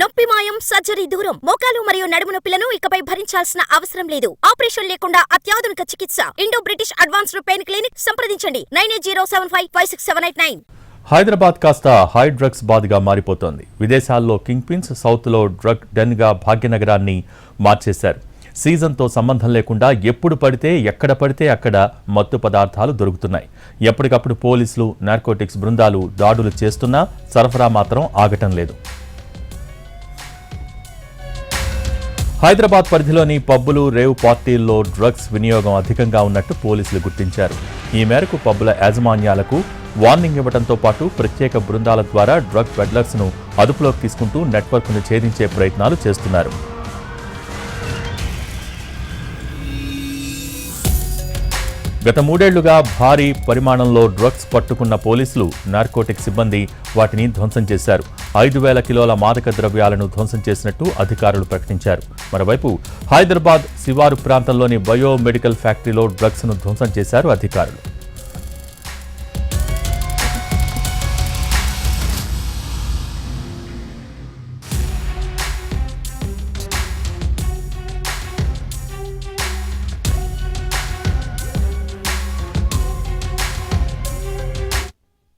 నొప్పి మాయం సర్జరీ దూరం. మోకాలు మరియు నడుము నొప్పులను ఇకపై భరించాల్సిన అవసరం లేదు. ఆపరేషన్ లేకుండా అత్యాధునిక చికిత్స. Indo British advanced pain clinic సంప్రదించండి. Nine eight zero seven five five six seven eight nine. Hyderabad కాస్త హై డ్రగ్స్ బాధగా మారిపోతోంది. విదేశాల్లో కింగ్ పిన్స్ సౌత్లో డ్రగ్ డెన్గా భాగ్యనగరాన్ని మార్చేశారు. సీజన్తో సంబంధం లేకుండా ఎప్పుడు పడితే ఎక్కడ పడితే అక్కడ మత్తు పదార్థాలు దొరుకుతున్నాయి. ఎప్పటికప్పుడు పోలీసులు నార్కోటిక్స్ బృందాలు దాడులు చేస్తున్నా సరఫరా మాత్రం ఆగటం లేదు. హైదరాబాద్ పరిధిలోని పబ్బులు రేవ్ పార్టీల్లో డ్రగ్స్ వినియోగం అధికంగా ఉన్నట్టు పోలీసులు గుర్తించారు. ఈ మేరకు పబ్బుల యాజమాన్యాలకు వార్నింగ్ ఇవ్వడంతో పాటు ప్రత్యేక బృందాల ద్వారా డ్రగ్ పెడ్లర్స్ను అదుపులోకి తీసుకుంటూ నెట్వర్క్ను ఛేదించే ప్రయత్నాలు చేస్తున్నారు. గత మూడేళ్ళుగా భారీ పరిమాణంలో డ్రగ్స్ పట్టుకున్న పోలీసులు నార్కోటిక్ సిబ్బంది వాటిని ధ్వంసం చేశారు. ఐదు వేల కిలోల మాదక ద్రవ్యాలను ధ్వంసం చేసినట్టు అధికారులు ప్రకటించారు. మరోవైపు హైదరాబాద్ శివారు ప్రాంతంలోని బయోమెడికల్ ఫ్యాక్టరీలో డ్రగ్స్ను ధ్వంసం చేశారు అధికారులు.